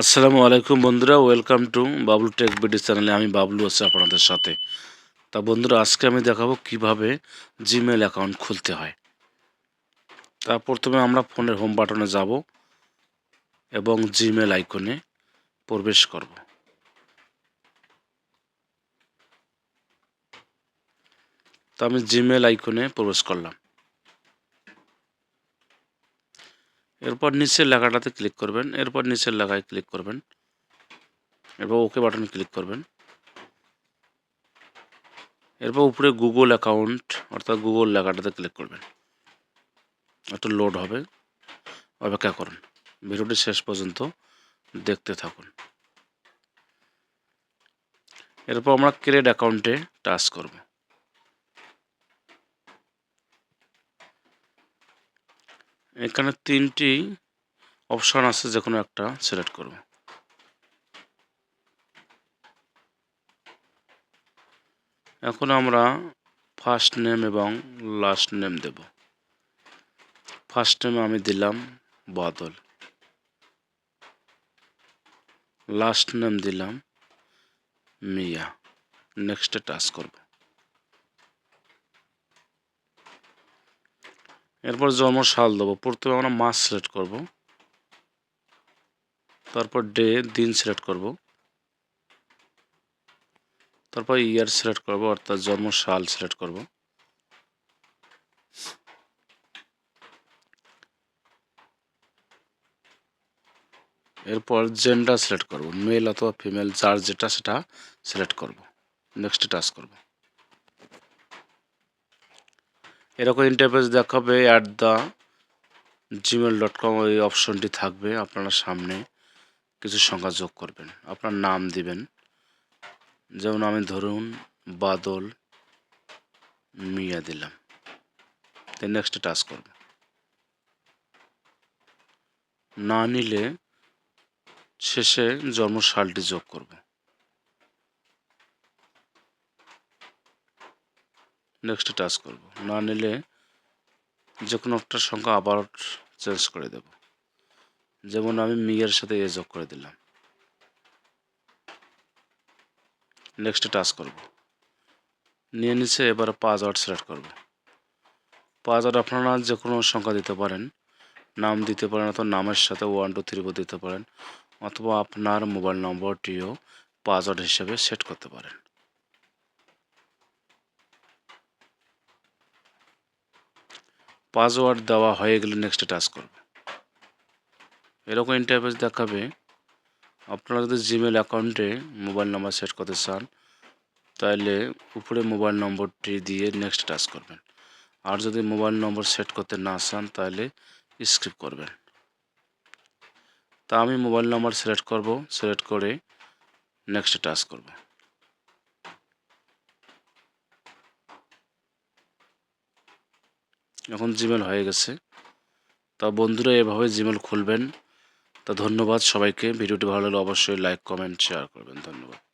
আসসালামু আলাইকুম বন্ধুরা, welcome to Bablu tech BD চ্যানেলে আমি বাবলু আছি আপনাদের সাথে। তা বন্ধুরা, আজকে আমি দেখাবো কীভাবে জিমেল অ্যাকাউন্ট খুলতে হয়। তা প্রথমে আমরা ফোনের হোম বাটনে যাব এবং জিমেল আইকনে প্রবেশ করব। তা আমি জিমেল আইকনে প্রবেশ করলাম। এরপর নিচের লেখাটাতে ক্লিক করবেন, এরপর নিচের লেখায় ক্লিক করবেন, এরপর ওকে বাটনে ক্লিক করবেন। এরপর উপরে গুগল অ্যাকাউন্ট অর্থাৎ গুগল লেখাটাতে ক্লিক করবেন। একটু লোড হবে, অপেক্ষা করুন। ভিডিওটি শেষ পর্যন্ত দেখতে থাকুন। এরপর আমরা ক্রেড অ্যাকাউন্টে টাচ করব। এখানে তিনটি অপশান আছে যে কোনো একটা সিলেক্ট করব। এখন আমরা ফার্স্ট নেম এবং লাস্ট নেম দেব। ফার্স্ট নেম আমি দিলাম বাদল। লাস্ট নেম দিলাম মিয়া। নেক্সটে টাচ করব। এরপর জন্ম সাল দেবো, প্রথমে আমরা মাস সিলেক্ট করব। তারপর ডে, দিন সিলেক্ট করব। তারপর ইয়ার সিলেক্ট করব, অর্থাৎ জন্ম সাল সিলেক্ট করব। এরপর জেন্ডার সিলেক্ট করব মেল অথবা ফিমেল যার যেটা সেটা সিলেক্ট করব। নেক্সট টাচ করব। এরকম ইন্টারফেস দেখাবে at the Gmail dot com ওই অপশনটি থাকবে, আপনারা সামনে কিছু সংখ্যা যোগ করবেন। আপনার নাম দিবেন। যেমন আমি ধরুন বাদল মিয়া দিলাম। নেক্সট টাচ করব। না নিলে শেষে জন্মসালটি যোগ করব। নেক্সট টাচ করব। না নিলে যে কোনো একটা সংখ্যা আবার চেঞ্জ করে দেব। যেমন আমি মিয়ের সাথে এ যোগ করে দিলাম। নেক্সট টাচ করব। নিয়ে নিচে এবার পাসওয়ার্ড সিলেক্ট করব। পাসওয়ার্ড আপনারা যে কোনো সংখ্যা দিতে পারেন। নাম দিতে পারেন অথবা নামের সাথে ওয়ান টু থ্রি দিতে পারেন। অথবা আপনার মোবাইল নম্বরটিও পাসওয়ার্ড হিসেবে সেট করতে পারেন। পাসওয়ার্ড দেওয়া হয়ে গেলে নেক্সট টাচ করবে। এরকম ইন্টারফেস দেখাবে। আপনারা যদি জিমেল অ্যাকাউন্টে মোবাইল নাম্বার সেট করতে চান, তাহলে উপরে মোবাইল নম্বরটি দিয়ে নেক্সট টাচ করবেন। আর যদি মোবাইল নম্বর সেট করতে না চান, তাহলে স্ক্রিপ করবেন। তা আমি মোবাইল নাম্বার সিলেক্ট করব সিলেক্ট করে নেক্সট টাচ করব। এখন জিমেল হয়ে গেছে। তা বন্ধুরা, এভাবে জিমেল খুলবেন। তা ধন্যবাদ সবাইকে। ভিডিওটি ভালো লাগলে অবশ্যই লাইক কমেন্ট শেয়ার করবেন। ধন্যবাদ।